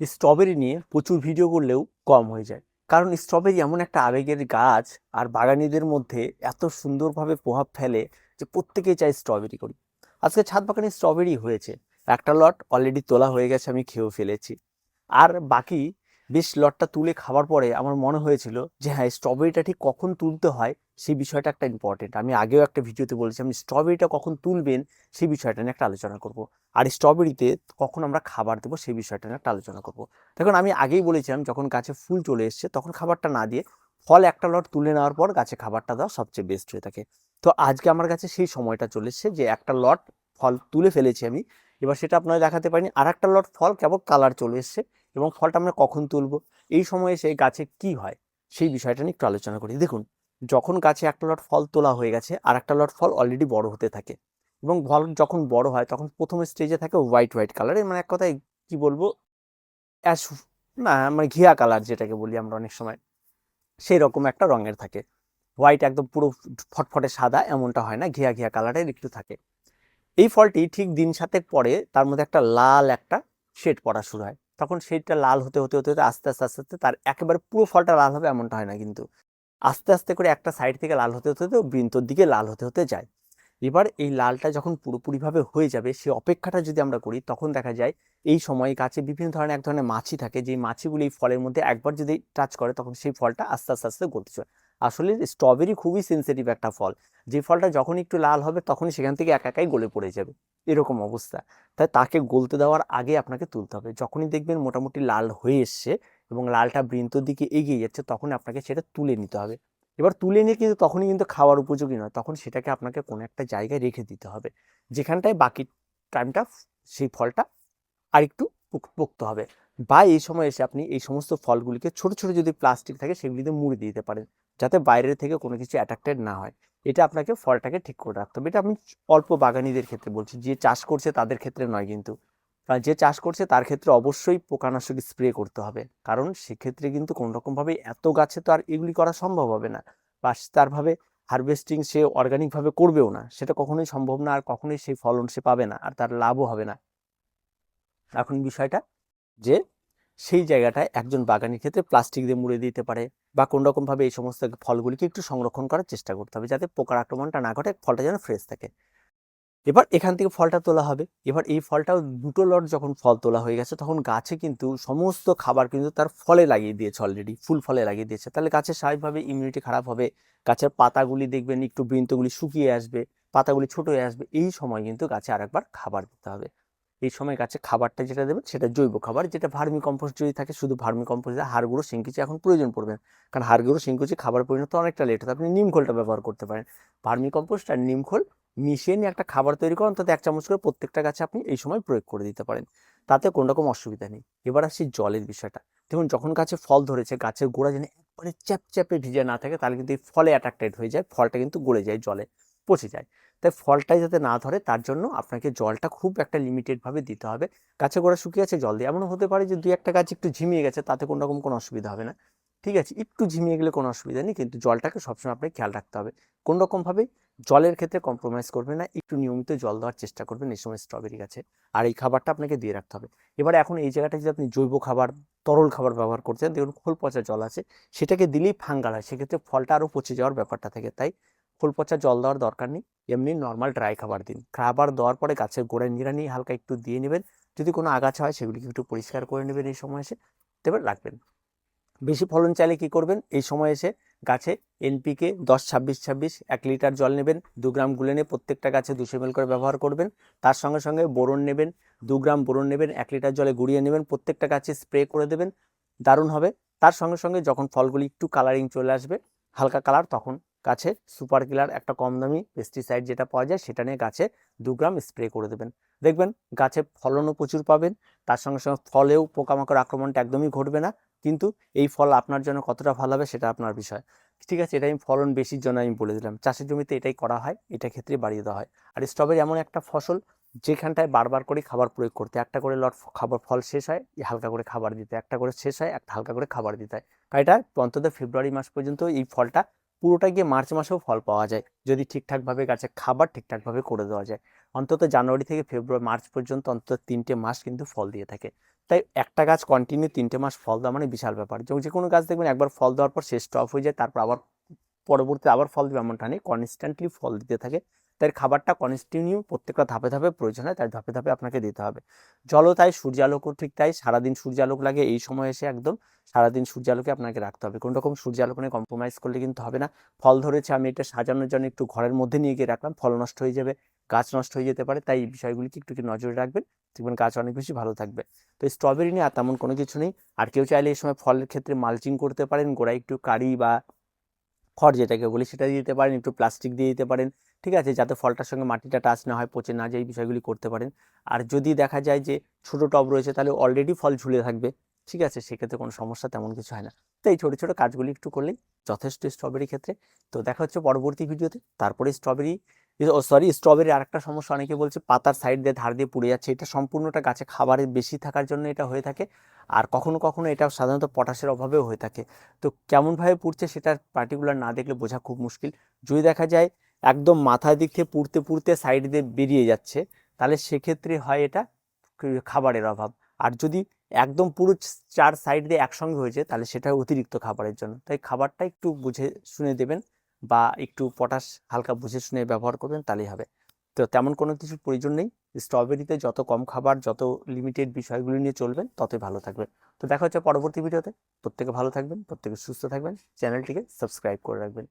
Strawberry নিয়ে প্রচুর video করলেও কম হয়ে যায়। কারণ স্ট্রবেরি এমন একটা আবেগের গাছ আর বাগানিদের মধ্যে এত সুন্দরভাবে প্রভাব ফেলে যে প্রত্যেকেই চাই স্ট্রবেরি করি। আজকে ছাদ বাগানে স্ট্রবেরি হয়েছে। একটা লট অলরেডি তোলা হয়ে গেছে, আমি খেয়েও ফেলেছি। আর বাকি বেশ লটটা তুলে খাওয়ার পরে আমার মনে হয়েছিল যে হ্যাঁ স্ট্রবেরিটা ঠিক কখন তুলতে হয় সেই বিষয়টা একটা ইম্পর্টেন্ট আমি আগেও একটা ভিডিওতে বলেছি আমি স্ট্রবেরিটা কখন তুলবেন সেই বিষয়টা নিয়ে একটা আলোচনা করব। আর স্ট্রবেরিতে কখন আমরা খাবার দেবো সেই বিষয়টা নিয়ে একটা আলোচনা করব। দেখুন, আমি আগেই বলেছিলাম, যখন গাছে ফুল চলে এসছে, তখন খাবারটা না দিয়ে ফল একটা লট তুলে নেওয়ার পর গাছে খাবারটা দেওয়া সবচেয়ে বেস্ট হয়ে থাকে। তো আজকে আমার কাছে সেই সময়টা চলে এসছে যে একটা লট ফল তুলে ফেলেছি আমি। এবার সেটা আপনারা দেখাতে পারিনি। আর একটা লট ফল কেবল কালার চলে এসছে। এবং ফলটা আমরা কখন তুলব? এই সময়ে সেই গাছে কি হয়? সেই বিষয়টা নিয়ে একটু আলোচনা করি। দেখুন, যখন গাছে একটা লট ফল তোলা হয়ে গেছে আর একটা লট ফল অলরেডি বড় হতে থাকে এবং ফল যখন বড় হয়, তখন প্রথম স্টেজে থাকে হোয়াইট হোয়াইট কালারের মানে এক কথায় কি বলব? অ্যাশ না মানে ঘিয়া কালার যেটাকে বলি আমরা অনেক সময়। সেই রকম একটা রঙের থাকে। হোয়াইট একদম পুরো ফটফটে সাদা, এমনটা হয় না, ঘিয়া ঘিয়া কালারের একটু থাকে। এই ফলটি ঠিক দিন সাতেক পরে তার মধ্যে একটা লাল একটা শেড পড়া শুরু হয়। তখন সেইটা লাল হতে হতে হতে হতে, আস্তে আস্তে আস্তে আস্তে তার একেবারে পুরো ফলটা লাল হবে এমনটা হয় না কিন্তু আস্তে আস্তে করে একটা সাইড থেকে লাল হতে হতে হতে বৃন্তর দিকে লাল হতে হতে যায় এবার এই লালটা যখন পুরোপুরিভাবে হয়ে যাবে সেই অপেক্ষাটা যদি আমরা করি, তখন দেখা যায় এই সময় গাছে বিভিন্ন ধরনের এক ধরনের মাছি থাকে যে মাছিগুলি এই ফলের মধ্যে একবার যদি টাচ করে, তখন সেই ফলটা আস্তে আস্তে আস্তে গলতে হয়। আসলে স্ট্রবেরি খুবই সেন্সিটিভ একটা ফল। যে ফলটা যখন একটু লাল হবে, তখনই সেখান থেকে একা একাই গলে পড়ে যাবে। এরকম অবস্থা। তাই তাকে গলতে দেওয়ার আগে আপনাকে তুলতে হবে। যখনই দেখবেন মোটামুটি লাল হয়ে এসছে এবং লালটা বৃন্তর দিকে এগিয়ে যাচ্ছে, তখন আপনাকে সেটা তুলে নিতে হবে। এবার তুলে নিয়ে কিন্তু তখনই কিন্তু খাওয়ার উপযোগী নয়। তখন সেটাকে আপনাকে কোনো একটা জায়গায় রেখে দিতে হবে। যেখানটায় বাকি টাইমটা সেই ফলটা আরেকটু পোক- পোক্ত হবে। বা এই সময় এসে আপনি এই সমস্ত ফলগুলিকে ছোট ছোট যদি প্লাস্টিক থাকে, সেগুলিতে মুড়ে দিতে পারেন। যাতে বাইরের থেকে কোনো কিছু অ্যাট্রাক্টেড না হয়। এটা আপনাকে ফলটাকে ঠিক করে রাখতে হবে। এটা আমি অল্প বাগানিদের ক্ষেত্রে বলছি। যে চাষ করছে তাদের ক্ষেত্রে নয় কিন্তু। আর যে চাষ করছে তার ক্ষেত্রে অবশ্যই পোকানাশক স্প্রে করতে হবে। কারণ সেক্ষেত্রে কিন্তু কোনো রকমভাবে এত গাছে তো আর এগুলি করা সম্ভব হবে না। বা তারভাবে হারভেস্টিং সে অর্গানিকভাবে করবেও না। সেটা কখনোই সম্ভব না আর কখনোই সেই ফলন সে পাবে না আর তার লাভও হবে না। এখন বিষয়টা যে সেই জায়গাটায় একজন বাগানের ক্ষেত্রে প্লাস্টিক দিয়ে মুড়ে দিতে পারে। বা কোনো রকমভাবে এই সমস্ত ফলগুলিকে একটু সংরক্ষণ করার চেষ্টা করতে হবে যাতে পোকার আক্রমণটা না ঘটে, ফলটা যেন ফ্রেশ থাকে। এবার এখান থেকে ফলটা তোলা হবে। এবার এই ফলটাও দুটো লট যখন ফল তোলা হয়ে গেছে, তখন গাছে কিন্তু সমস্ত খাবার কিন্তু তার ফলে লাগিয়ে দিয়েছে অলরেডি ফুল ফলে লাগিয়ে দিয়েছে। তাহলে গাছের স্বাভাবিকভাবে ইমিউনিটি খারাপ হবে, গাছের পাতাগুলি দেখবেন একটু বৃন্তগুলি শুকিয়ে আসবে, পাতাগুলি ছোট হয়ে আসবে, এই সময় কিন্তু গাছে আরেকবার খাবার দিতে হবে। এই সময় গাছে খাবারটা যেটা দেবেন সেটা জৈব খাবার। যেটা ভার্মি কম্পোস্ট যদি থাকে, শুধু ভার্মি কম্পোস্ট হাড় গুঁড়ো সিঙ্কুচি এখন প্রয়োজন পড়বে। কারণ হাড় গুঁড়ো সিঙ্কুচি খাবার পরিণত অনেকটা লেট হতো আপনি নিম খোলটা ব্যবহার করতে পারেন। ভার্মি কম্পোস্ট আর নিম খোল মিশিয়ে নিয়ে একটা খাবার তৈরি করেন তাতে এক চামচ করে প্রত্যেকটা গাছে আপনি এই সময় প্রয়োগ করে দিতে পারেন। তাতে কোনো রকম অসুবিধা নেই। এবার আসছি জলের বিষয়টা। দেখুন, যখন গাছে ফল ধরেছে, গাছের গোড়া যেন একবারে চ্যাপ চ্যাপে ভিজে না থাকে, তাহলে কিন্তু এই ফলে অ্যাট্রাক্টেড হয়ে যায়, ফলটা কিন্তু গলে যায় জলে। পচে যায়। তাই ফলটাই যাতে না ধরে তার জন্য আপনাকে জলটা খুব একটা লিমিটেডভাবে দিতে হবে। গাছে গোড়া শুকিয়ে আছে জল দিয়ে। এমনও হতে পারে যে দুই একটা গাছ একটু ঝিমিয়ে গেছে, তাতে কোনো রকম কোনো অসুবিধা হবে না। ঠিক আছে, একটু ঝিমিয়ে গেলে কোনো অসুবিধা নেই, কিন্তু জলটাকে সবসময় আপনাকে খেয়াল রাখতে হবে। কোনো রকমভাবে জলের ক্ষেত্রে কম্প্রোমাইজ করবেন না, একটু নিয়মিত জল দেওয়ার চেষ্টা করবেন এই সময় স্ট্রবেরি গাছে। আর এই খাবারটা আপনাকে দিয়ে রাখতে হবে। এবার এখন এই জায়গাটা যদি আপনি জৈব খাবার, তরল খাবার ব্যবহার করছেন, দেখুন খোল পচা জল আছে, সেটাকে দিলেই ফাঙ্গাল হয়। সেক্ষেত্রে ফলটা আরও পচে যাওয়ার ব্যাপারটা থাকে। তাই খোল পচা জল দেওয়ার দরকার নেই, এমনি নর্মাল ড্রাই খাবার দিন। খাবার দেওয়ার পরে গাছের গোড়ায় নিড়ানি হালকা একটু দিয়ে নেবেন। যদি কোনো আগাছা হয় সেগুলিকে একটু পরিষ্কার করে নেবেন এই সময় এসে, এবার রাখবেন। বেশি ফলন চাইলে কি করবেন? এই সময় এসে গাছে এনপিকে দশ, ছাব্বিশ ছাব্বিশ, এক লিটার জল নেবেন, দু গ্রাম গুলে নিয়ে প্রত্যেকটা গাছে দুশো এমএল করে ব্যবহার করবেন। তার সঙ্গে সঙ্গে বোরন নেবেন, দু গ্রাম বোরন নেবেন, এক লিটার জলে গুঁড়িয়ে নেবেন, প্রত্যেকটা গাছে স্প্রে করে দেবেন। দারুণ হবে। তার সঙ্গে সঙ্গে যখন ফলগুলি একটু কালারিং চলে আসবে, হালকা কালার তখন গাছে সুপার কিলার, একটা কম দামি পেস্টিসাইড যেটা পাওয়া যায় সেটা নিয়ে গাছে দু গ্রাম স্প্রে করে দেবেন। দেখবেন গাছে ফলনও প্রচুর পাবেন, তার সঙ্গে সঙ্গে ফলেও পোকামাকড় আক্রমণটা একদমই ঘটবে না, কিন্তু এই ফল আপনার জন্য কতটা ভালো হবে সেটা আপনার বিষয়। ঠিক আছে এটা আমি ফলন বেশির জন্য আমি বলে দিলাম। চাষের জমিতে এটাই করা হয়, এটা ক্ষেত্রে বাড়িয়ে দেওয়া হয়। আর স্ট্রবেরি এমন একটা ফসল যেখানটায় বারবার করে খাবার প্রয়োগ করতে একটা করে লট খাবার ফল শেষ হয় হালকা করে খাবার দিতে একটা করে শেষ হয়, একটা হালকা করে খাবার দিতে হয়। কারণ এটা অন্তত ফেব্রুয়ারি মাস পর্যন্ত এই ফলটা পুরোটা গিয়ে মার্চ মাসেও ফল পাওয়া যায়। যদি ঠিকঠাকভাবে গাছে খাবার ঠিকঠাকভাবে করে দেওয়া যায়। অন্তত জানুয়ারি থেকে ফেব্রুয়ারি, মার্চ পর্যন্ত অন্তত তিনটে মাস কিন্তু ফল দিয়ে থাকে। তাই একটা গাছ কন্টিনিউ তিনটে মাস ফল দেওয়া মানে বিশাল ব্যাপার। যেমন যে কোনো গাছ দেখবেন একবার ফল দেওয়ার পর সে স্টপ হয়ে যায়, তারপর আবার পরবর্তী আবার ফল দেবে এমনটা নেই। কনস্ট্যান্টলি ফল দিতে থাকে। তাই খাবারটা কন্টিনিউ প্রত্যেকটা ধাপে ধাপে প্রয়োজন হয় তাই ধাপে ধাপে আপনাকে দিতে হবে। জলও তাই, সূর্যালোকও ঠিক তাই, সারাদিন সূর্যালোক লাগে, এই সময় এসে একদম সারাদিন সূর্যালোকে আপনাকে রাখতে হবে। কোনো রকম সূর্যালোক নিয়ে কম্প্রোমাইজ করলে কিন্তু হবে না। ফল ধরেছে, আমি এটা সাজানোর জন্য একটু ঘরের মধ্যে নিয়ে গিয়ে রাখলাম ফল নষ্ট হয়ে যাবে, গাছ নষ্ট হয়ে যেতে পারে, তাই এই বিষয়গুলিকে একটু একটু নজরে রাখবেন, দেখবেন গাছ অনেক বেশি ভালো থাকবে। তো স্ট্রবেরি নিয়ে আর তেমন কোনো কিছু নেই। আর কেউ চাইলে এই সময় ফলের ক্ষেত্রে মালচিং করতে পারেন, গোড়ায় একটু কারি বা খড় যেটাকে বলি সেটা দিয়ে দিতে পারেন, একটু প্লাস্টিক দিয়ে দিতে পারেন, ঠিক আছে? যাতে ফলটার সঙ্গে মাটিটা টাচ না হয়, পচে না যায়, এই বিষয়গুলি করতে পারেন। আর যদি দেখা যায় যে ছোটো টব রয়েছে, তাহলে অলরেডি ফল ঝুলে থাকবে, ঠিক আছে? সেক্ষেত্রে কোনো সমস্যা তেমন কিছু হয় না। তো এই ছোটো ছোটো কাজগুলি একটু করলেই যথেষ্ট স্ট্রবেরি ক্ষেত্রে। তো দেখা হচ্ছে পরবর্তী ভিডিওতে তারপরে স্ট্রবেরি ও সরি স্ট্রবেরি আরেকটা সমস্যা অনেকে বলছে পাতার সাইড দিয়ে ধার দিয়ে পুড়ে যাচ্ছে। এটা সম্পূর্ণটা গাছে খাবারের বেশি থাকার জন্য এটা হয়ে থাকে। আর কখনো কখনো এটা সাধারণত পটাশের অভাবেও হয়ে থাকে। তো কেমনভাবে পুড়ছে সেটা পার্টিকুলার না দেখলে বোঝা খুব মুশকিল। যদি দেখা যায় একদম মাথার দিক থেকে পুড়তে পুড়তে সাইড দিয়ে বেরিয়ে যাচ্ছে, তাহলে সেক্ষেত্রে হয় এটা খাবারের অভাব। আর যদি একদম পুরো চার সাইড দিয়ে একসঙ্গে হয়েছে তাহলে সেটা অতিরিক্ত খাবারের জন্য। তাই খাবারটা একটু বুঝে শুনে দেবেন। বা একটু পটাশ হালকা বুঝে শুনে ব্যবহার করবেন তাহলেই হবে। তো তেমন কোনো কিছুর প্রয়োজন নেই। স্ট্রবেরিতে যত কম খাবার, যত লিমিটেড বিষয়গুলি নিয়ে চলবেন, ততই ভালো থাকবেন তো দেখা হচ্ছে পরবর্তী ভিডিওতে। প্রত্যেকে ভালো থাকবেন, প্রত্যেকে সুস্থ থাকবেন। চ্যানেলটিকে সাবস্ক্রাইব করে রাখবেন।